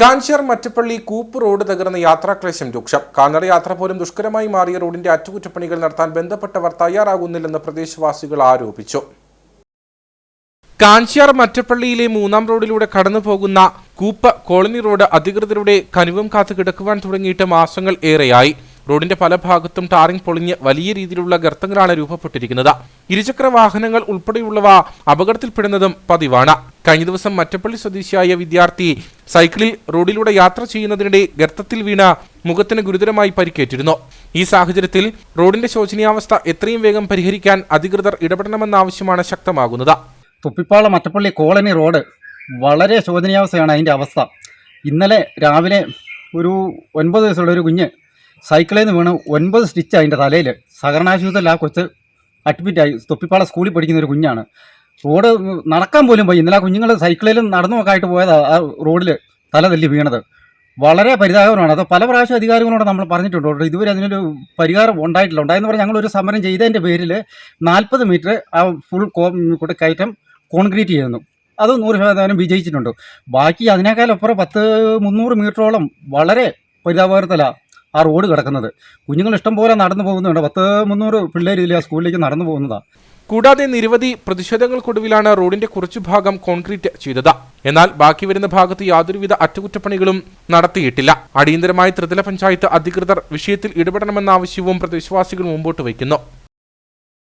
Kanchiyar Mattappally കൂപ്പ് road തകർന്ന യാത്രാക്ലേശം രൂക്ഷം. കാൽനട യാത്ര പോലും ദുഷ്കരമായി മാറിയ റോഡിന്റെ അറ്റകുറ്റപ്പണികൾ നടത്താൻ ബന്ധപ്പെട്ടവർ തയ്യാറാകുന്നില്ലെന്ന് പ്രദേശവാസികൾ ആരോപിച്ചു. കാഞ്ചിയാർ മറ്റപ്പള്ളിയിലെ മൂന്നാം റോഡിലൂടെ കടന്നു പോകുന്ന കൂപ്പ് കോളനി റോഡ് അധികൃതരുടെ കനിവും കാത്തു കിടക്കുവാൻ തുടങ്ങിയിട്ട് മാസങ്ങൾ ഏറെയായി. റോഡിന്റെ പല ഭാഗത്തും ടാറിംഗ് പൊളിഞ്ഞ് വലിയ രീതിയിലുള്ള ഗർത്തങ്ങളാണ് രൂപപ്പെട്ടിരിക്കുന്നത്. ഇരുചക്ര വാഹനങ്ങൾ ഉൾപ്പെടെയുള്ളവ അപകടത്തിൽപ്പെടുന്നതും പതിവാണ്. കഴിഞ്ഞ ദിവസം മറ്റപ്പള്ളി സ്വദേശിയായ വിദ്യാർത്ഥി സൈക്കിളിൽ റോഡിലൂടെ യാത്ര ചെയ്യുന്നതിനിടെ ഗർത്തത്തിൽ വീണ മുഖത്തിന് ഗുരുതരമായി പരിക്കേറ്റിരുന്നു. ഈ സാഹചര്യത്തിൽ റോഡിന്റെ ശോചനീയാവസ്ഥ എത്രയും വേഗം പരിഹരിക്കാൻ അധികൃതർ ഇടപെടണമെന്ന ആവശ്യമാണ് ശക്തമാകുന്നത്. തുപ്പിപ്പാള മറ്റപ്പള്ളി കോളനി റോഡ് വളരെ ശോചനീയാവസ്ഥയാണ് അതിന്റെ അവസ്ഥ. ഇന്നലെ രാവിലെ ഒരു ഒൻപത് വയസ്സുള്ള ഒരു കുഞ്ഞ് സൈക്കിളിൽ നിന്ന് വീണ് ഒൻപത് സ്റ്റിച്ച് അതിന്റെ തലയിൽ സഹകരണാശുപത്രിയിൽ ആ കൊച്ച് അഡ്മിറ്റായി. തൊപ്പിപ്പാള സ്കൂളിൽ പഠിക്കുന്ന ഒരു കുഞ്ഞാണ്. റോഡ് നടക്കാൻ പോലും പോയി ഇന്നലെ കുഞ്ഞുങ്ങൾ സൈക്കിളിൽ നടന്നു ആയിട്ട് പോയതാ ആ റോഡിൽ തല തല്ലി വീണത്. വളരെ പരിതാപകരമാണ്. അത് പല പ്രാവശ്യം അധികാരികളോട് നമ്മൾ പറഞ്ഞിട്ടുണ്ട്. ഇതുവരെ അതിനൊരു പരിഹാരം ഉണ്ടായിട്ടില്ല. ഉണ്ടായെന്ന് പറഞ്ഞാൽ ഞങ്ങൾ ഒരു സമരം ചെയ്തതിന്റെ പേരിൽ നാൽപ്പത് മീറ്റർ ആ ഫുൾ കോ കയറ്റം കോൺക്രീറ്റ് ചെയ്യുന്നു അത് നൂറ് ശതമാനം വിജയിച്ചിട്ടുണ്ട്. ബാക്കി അതിനേക്കാളപ്പുറം പത്ത് മുന്നൂറ് മീറ്ററോളം വളരെ പരിതാപകരത്തിലാണ് ആ റോഡ് കിടക്കുന്നത്. കുഞ്ഞുങ്ങൾ ഇഷ്ടം പോലെ നടന്നു പോകുന്നുണ്ട്. പത്ത് മുന്നൂറ് പിള്ളേർ ഇതിൽ ആ സ്കൂളിലേക്ക് നടന്നു പോകുന്നതാണ് കൂടാതെ നിരവധി പ്രതിഷേധങ്ങൾക്കൊടുവിലാണ് റോഡിന്റെ കുറച്ചു ഭാഗം കോൺക്രീറ്റ് ചെയ്തത്. എന്നാൽ ബാക്കി വരുന്ന ഭാഗത്ത് യാതൊരുവിധ അറ്റകുറ്റപ്പണികളും നടത്തിയിട്ടില്ല. അടിയന്തരമായി ത്രിതല പഞ്ചായത്ത് അധികൃതർ വിഷയത്തിൽ ഇടപെടണമെന്ന ആവശ്യവും പ്രദേശവാസികൾ മുമ്പോട്ട് വയ്ക്കുന്നു.